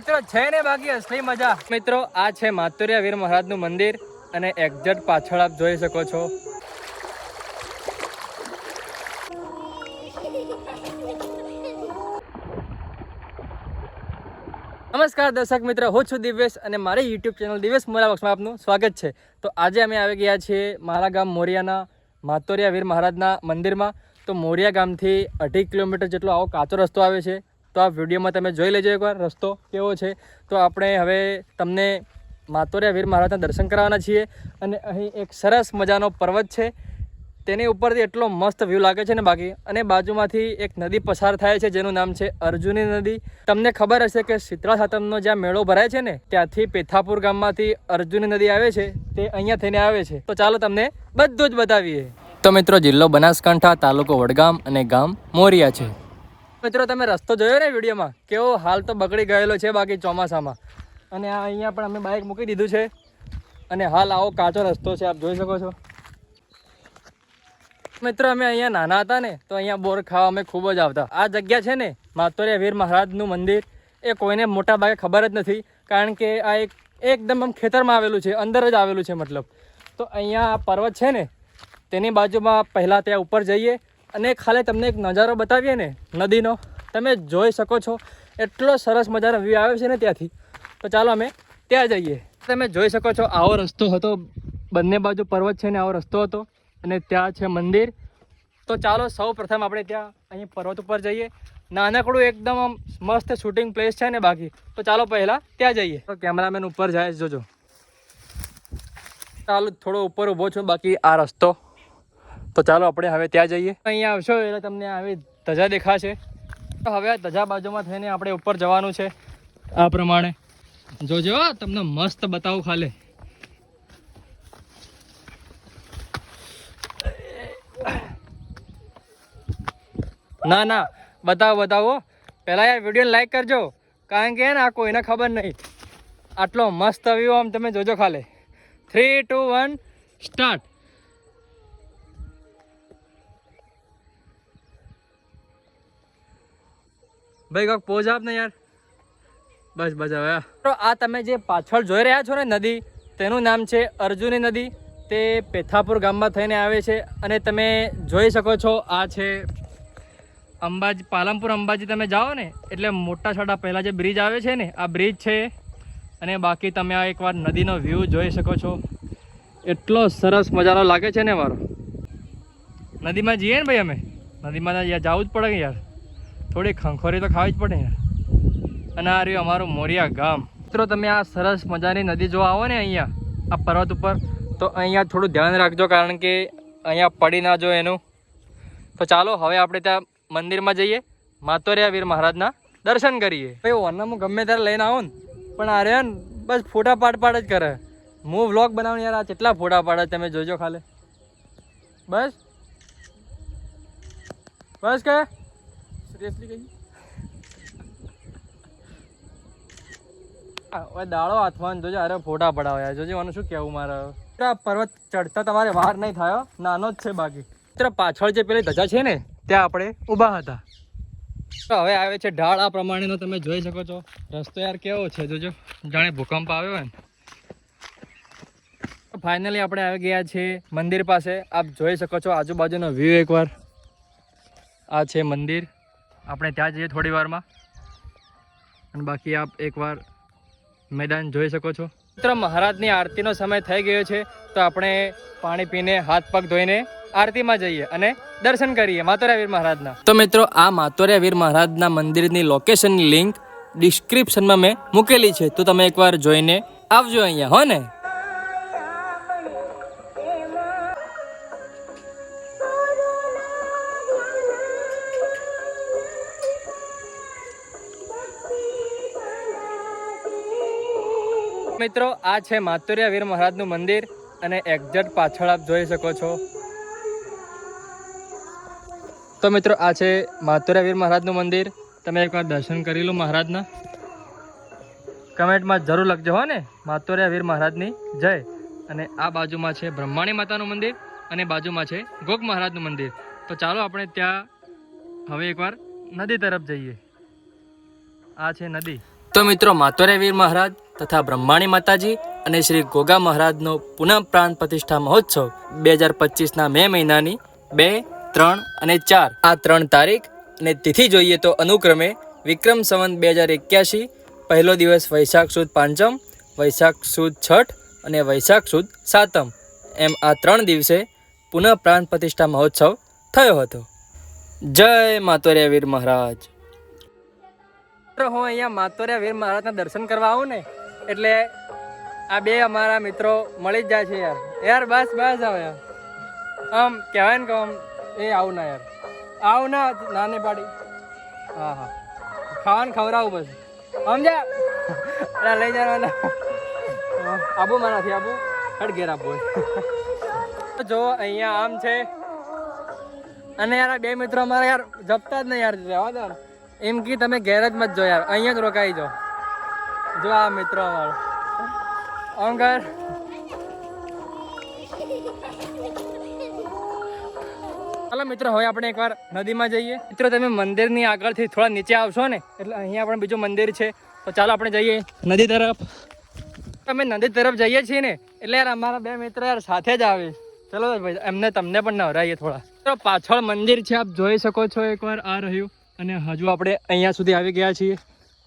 મિત્રો છે ને બાકી અસલી મજા. મિત્રો, આ છે માતુરિયા વીર મહારાજનું મંદિર અને એક્ઝેક્ટ પાછળ આપ જોઈ શકો છો. નમસ્કાર દર્શક મિત્ર, હું છું દિવેશ અને મારી યુટ્યુબ ચેનલ દિવેશ મોરા બોક્સમાં આપનું સ્વાગત છે. તો આજે અમે આવી ગયા છીએ મારા ગામ મોરિયાના માતોરિયા વીર મહારાજના મંદિરમાં. તો મોરિયા ગામથી અઢી કિલોમીટર જેટલો આવો કાચો રસ્તો આવે છે. તો આ વિડીયોમાં તમે જોઈ લેજો એકવાર, રસ્તો કેવો છે. તો આપણે હવે તમને માતોરિયા વીર મહારાજના દર્શન કરાવવાના છીએ અને અહીં એક સરસ મજાનો પર્વત છે. તેની ઉપરથી એટલો મસ્ત વ્યૂ લાગે છે ને બાકી. અને બાજુમાંથી એક નદી પસાર થાય છે, જેનું નામ છે અર્જુની નદી. તમને ખબર હશે કે શીતળા સાતમનો જ્યાં મેળો ભરાય છે ને, ત્યાંથી પેથાપુર ગામમાંથી અર્જુની નદી આવે છે, તે અહીંયા થઈને આવે છે. તો ચાલો તમને બધું જ બતાવીએ. તો મિત્રો, જિલ્લો બનાસકાંઠા તાલુકો વડગામ અને ગામ મોરિયા છે. મિત્રો, તમે રસ્તો જોયો ને વિડીયોમાં? કેવો હાલ તો બગડી ગયેલો છે બાકી ચોમાસામાં. અને આ અહીંયા પણ અમે બાઇક મૂકી દીધું છે. અને હાલ આવો કાચો રસ્તો છે, આપ જોઈ શકો છો. મિત્રો, અમે અહીંયા નાના હતા ને, તો અહીંયા બોર ખાવા અમે ખૂબ જ આવતા. આ જગ્યા છે ને, માતોરિયા વીર મહારાજનું મંદિર. એ કોઈને મોટા ભાગે ખબર જ નથી, કારણ કે આ એક, એકદમ આમ ખેતરમાં આવેલું છે, અંદર જ આવેલું છે મતલબ. તો અહીંયા પર્વત છે ને, તેની બાજુમાં પહેલાં ત્યાં ઉપર જઈએ. અને ખાલી તમને એક નજારો બતાવીએ ને, નદીનો. તમે જોઈ શકો છો, એટલો સરસ મજાનો વ્યૂ આવે છે ને ત્યાંથી. તો ચાલો અમે ત્યાં જઈએ. તમે જોઈ શકો છો, આવો રસ્તો હતો. બંને બાજુ પર્વત છે ને, આવો રસ્તો હતો. અને ત્યાં છે મંદિર. તો ચાલો સૌ પ્રથમ આપણે ત્યાં અહીં પર્વત ઉપર જઈએ. નાનકડું એકદમ મસ્ત શૂટિંગ પ્લેસ છે ને બાકી. તો ચાલો પહેલાં ત્યાં જઈએ. તો કેમેરામેન ઉપર જાય જોજો. ચાલો થોડો ઉપર ઊભો છું, બાકી આ રસ્તો. તો ચાલો આપણે હવે ત્યાં જઈએ. અહીંયા આવશો એટલે તમને આવી ધજા દેખાશે. તો હવે આ ધજા બાજુમાં થઈને આપણે ઉપર જવાનું છે આ પ્રમાણે. જોજો, તમને મસ્ત બતાવું ખાલે. ના ના, બતાવો બતાવો. પહેલાં યાર વીડિયો લાઈક કરજો. કારણ કે ને આ કોઈને ખબર નહીં. આટલો મસ્ત વ્યૂ આમ તમે જોજો ખાલે. થ્રી ટુ વન સ્ટાર્ટ ભાઈ, કોક પોઝ આપ ને યાર. બસ બસ હવે તો આ તમે જે પાછળ જોઈ રહ્યા છો ને નદી, તેનું નામ છે અર્જુની નદી. તે પેથાપુર ગામમાં થઈને આવે છે અને તમે જોઈ શકો છો, આ છે અંબાજી પાલમપુર અંબાજી તમે જાઓ ને, એટલે મોટા છોટા પહેલાં જે બ્રિજ આવે છે ને, આ બ્રિજ છે. અને બાકી તમે આ એકવાર નદીનો વ્યૂ જોઈ શકો છો. એટલો સરસ મજાનો લાગે છે ને મારો નદીમાં જઈએ ને ભાઈ અમે? નદીમાં જવું જ પડે યાર? થોડી ખંખોરી તો ખાવી જ પડે ને. અને આ રહ્યું અમારું મોરિયા ગામ. મિત્રો, તમે આ સરસ મજાની નદી જો આવો ને અહીંયા, આ પર્વત ઉપર, તો અહીંયા થોડું ધ્યાન રાખજો કારણ કે અહીંયા પડી ના જો એનું. તો ચાલો, હવે આપણે ત્યાં મંદિરમાં જઈએ. માતોરિયા વીર મહારાજના દર્શન કરીએ. ભાઈ ઓનમ હું ગમે ત્યારે લઈને આવું ને, પણ આ રહ્યો ને, બસ ફોટા પાડ પાડ જ કરે. હું વ્લોગ બનાવું યાર, આ કેટલા ફોટા પાડે તમે જોજો ખાલે. બસ? બસ કે? સિરિયસલી કહી દાડો હાથમાં જોજો, અરે ફોટા પડાવો જોજે આનું શું કહેવું મારે? પર્વત ચડતા તમારે વાર નહીં થયો નાનો જ છે બાકી. મિત્ર, પાછળ જે પેલી ધજા છે ને, ત્યાં આપણે ઊભા હતા. હવે આવે છે ઢાળ, આ પ્રમાણેનો તમે જોઈ શકો છો. રસ્તો યાર કેવો છે, જોજો. જાણે ભૂકંપ આવ્યો હોય ને. ફાઇનલી આપણે આવી ગયા છે મંદિર પાસે. આપ જોઈ શકો છો આજુબાજુનો વ્યૂ એકવાર. આ છે મંદિર. આપણે ત્યાં જઈએ થોડી વારમાં. અને બાકી આપ એકવાર મેદાન જોઈ શકો છો. મિત્ર મહારાજની આરતીનો સમય થઈ ગયો છે તો આપણે પાણી પીને હાથ પગ ધોઈને આરતીમાં જઈએ અને દર્શન કરીએ માતોરિયા વીર મહારાજના. તો મિત્રો આ માતોરિયા વીર મહારાજના મંદિરની લોકેશનની લિંક ડિસ્ક્રિપ્શનમાં મેં મૂકેલી છે તો તમે એકવાર જોઈને આવજો અહીંયા હો ને મિત્રો, આ છે માતુરિયા વીર મહારાજનું મંદિર અને એક્ઝેક્ટ પાછળ આપ જોઈ શકો છો. તો મિત્રો, આ છે માતુરિયા વીર મહારાજનું મંદિર. તમે એકવાર દર્શન કરી લો મહારાજના. કમેન્ટમાં જરૂર લખજો હો ને માતુરિયા વીર મહારાજની જય. અને આ બાજુમાં છે બ્રહ્માણી માતાનું મંદિર અને બાજુમાં છે ગોગ મહારાજનું મંદિર. તો ચાલો આપણે ત્યાં હવે એકવાર નદી તરફ જઈએ. આ છે નદી. તો મિત્રો માતોરે વીર મહારાજ તથા બ્રહ્માણી માતાજી અને શ્રી ગોગા મહારાજનો પુનઃ પ્રાણ પ્રતિષ્ઠા મહોત્સવ બે હજાર પચીસના મે મહિનાની બે, ત્રણ અને ચાર. આ ત્રણ તારીખ અને તિથિ જોઈએ તો અનુક્રમે વિક્રમ સંવંત બે હજાર એક્યાસી, પહેલો દિવસ વૈશાખ સુદ પાંચમ, વૈશાખ સુદ છઠ અને વૈશાખ સુદ સાતમ. એમ આ ત્રણ દિવસે પુનઃ પ્રાણ પ્રતિષ્ઠા મહોત્સવ થયો હતો. જય માતોરિયા વીર મહારાજ. હું અહીંયા માતોરિયા વીર મહારાજના દર્શન કરવા આવું ને એટલે આ બે અમારા મિત્રો મળી જ જાય છે યાર. યાર, બસ બસ યાર આમ કહેવાય ને કે આમ એ આવું ના યાર. આવું ના, નાની પાડી. હા હા. ખાવાનું ખવડાવું બસ સમજ્યા? અરે લઈ જવાના. આબુ મારાથી, આબુ. હટ ઘેર આબુ જો, અહીંયા આમ છે. અને યાર બે મિત્રો અમારા યાર જપતા જ નહીં યાર. રહેવા દો. એમ કે તમે ઘેર જ મત જો યાર. અહીંયા જ રોકાઈ જાઓ. જો આ મિત્રો અમારો. આમ ચાલો મિત્રો, હવે આપણે એકવાર નદીમાં જઈએ. મિત્રો, તમે મંદિરની આગળથી થોડા નીચે આવશો ને, એટલે અહીંયા પણ બીજું મંદિર છે. તો ચાલો આપણે જઈએ નદી તરફ. તમે નદી તરફ જઈએ છીએ ને, એટલે યાર અમારા બે મિત્ર યાર સાથે જ આવે. ચલો ભાઈ, એમને તમને પણ નવરાઈએ થોડા. તો પાછળ મંદિર છે, આપ જોઈ શકો છો એકવાર આ રહ્યું. અને હજુ આપણે અહીંયા સુધી આવી ગયા છીએ.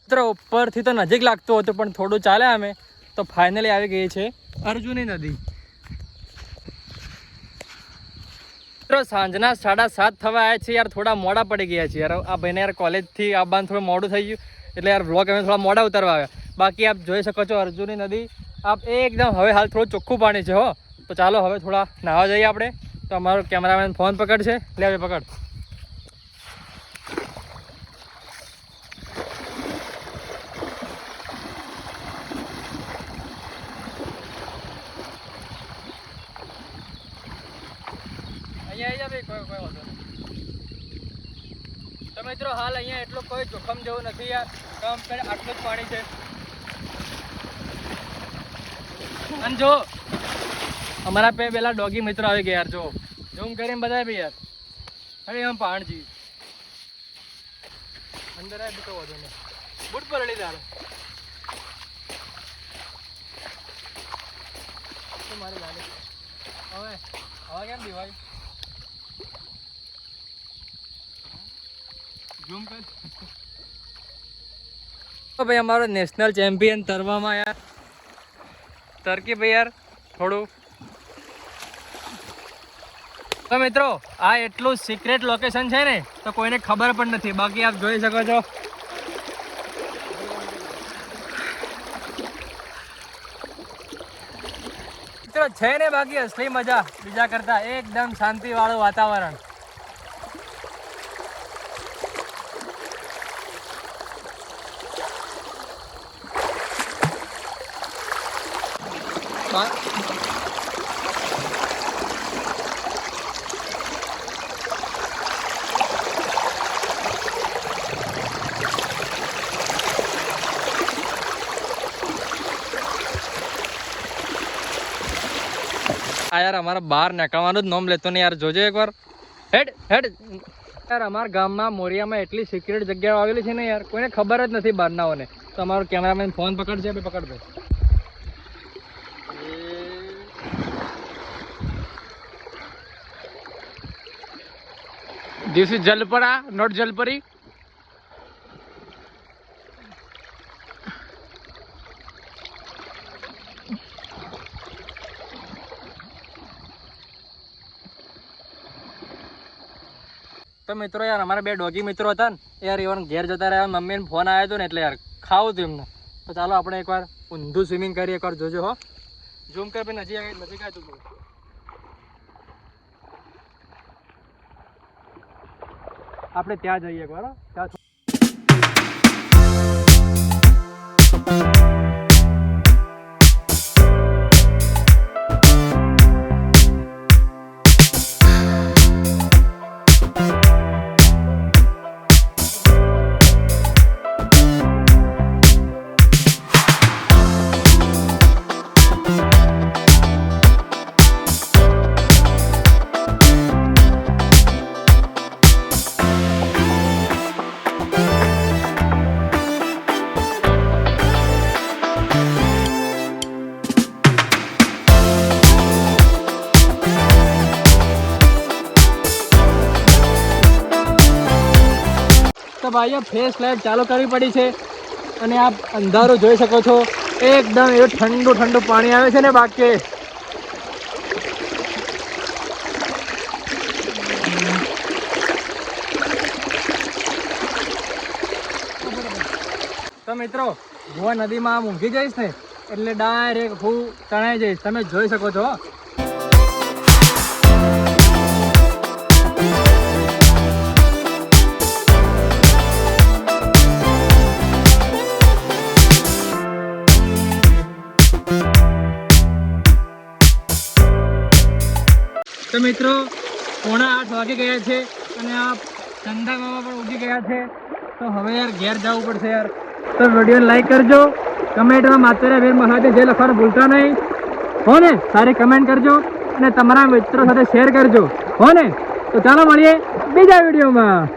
મિત્રો ઉપરથી તો નજીક લાગતું હતું, પણ થોડું ચાલે અમે તો ફાઇનલી આવી ગઈ છે અર્જુની નદી. મિત્રો સાંજના સાડા સાત થવા આવ્યા છે યાર, થોડા મોડા પડી ગયા છે યાર. આ ભાઈને યાર કોલેજથી આવવાનું થોડું મોડું થઈ ગયું, એટલે યાર વ્લોગ અમે થોડા મોડા ઉતરવા આવ્યા. બાકી આપ જોઈ શકો છો અર્જુની નદી. આપ એકદમ હવે હાલ થોડું ચોખ્ખું પાણી છે, હો. તો ચાલો, હવે થોડા નાહવા જઈએ આપણે. તો અમારો કેમેરામેન ફોન પકડશે. લે, હવે પકડ. ભાઈ કોઈ કોઈ વાંધો નહીં તો મિત્રો, હાલ અહીંયા એટલું કોઈ જોખમ જેવું નથી યાર. કમ કરે, આટલું જ પાણી છે. અને જો, અમારા પે પેલા ડોગી મિત્રો આવી ગયા યાર, જો. ઝૂમ કરીને બધા ભાઈ યાર. અરે એમ પાણજી. અંદર આવે બીતો વધુ નહીં. બુટ પર તારે તારો મારી લાગે. હવે હવે કેમ દીવાય ઝૂમ કર તો ભાઈ અમારો નેશનલ ચેમ્પિયન તરવામાં યાર. તરકી ભાઈ યાર, થોડું. તો મિત્રો, આ એટલું સિક્રેટ લોકેશન છે ને, તો કોઈને ખબર પણ નથી. બાકી આપ જોઈ શકો છો. મિત્રો, છે ને બાકી અસલી મજા. બીજા કરતા એકદમ શાંતિવાળું વાતાવરણ. આ યાર, અમારા બહાર નીકળવાનું જ નોમ લેતો ને યાર. જોજો એકવાર. હેડ હેડ. યાર, અમારા ગામમાં મોરિયામાં એટલી સિક્રેટ જગ્યાઓ આવેલી છે ને યાર. કોઈને ખબર જ નથી બહારનાઓને તો અમારો કેમેરામેન ફોન પકડશે ભાઈ પકડ ભાઈ. This is Jalpara, not Jalpari. તો મિત્રો યાર અમારા બે ડોગી મિત્રો હતા ને યાર એવાનું ઘેર જતા રહ્યા મમ્મીને ફોન આવ્યો હતો ને એટલે યાર ખાવું હતું એમને. તો ચાલો આપણે એકવાર ઊંધું સ્વિમિંગ કરીએ એકવાર જોજો હો. ઝૂમ કર ભાઈ નજીક નજીક આવ્યું તું આપણે ત્યાં જઈએ એકવાર હો. ત્યાં ભાઈઓ ફેસ લાઇટ ચાલુ કરવી પડી છે. અને આપ અંધારું જોઈ શકો છો. એકદમ એવું ઠંડુ ઠંડુ પાણી આવે છે ને બાકી. તો મિત્રો હું નદીમાં આમ ઊંઘી જઈશ ને, એટલે ડાયરેક્ટ હું તણાઈ જઈશ. તમે જોઈ શકો છો તો મિત્રો, પોણા આઠ વાગી ગયા છે અને આ ચંદા મામા પણ ઉગી ગયા છે. તો હવે યાર ઘેર જવું પડશે યાર. તો વીડિયો લાઈક કરજો. કમેન્ટમાં માતેરા વીર મહાદેવ જે લખવાનું ભૂલતા નહીં. હો ને? સારી કમેન્ટ કરજો અને તમારા મિત્રો સાથે શેર કરજો. હો ને? તો ચાલો મળીએ બીજા વિડીયોમાં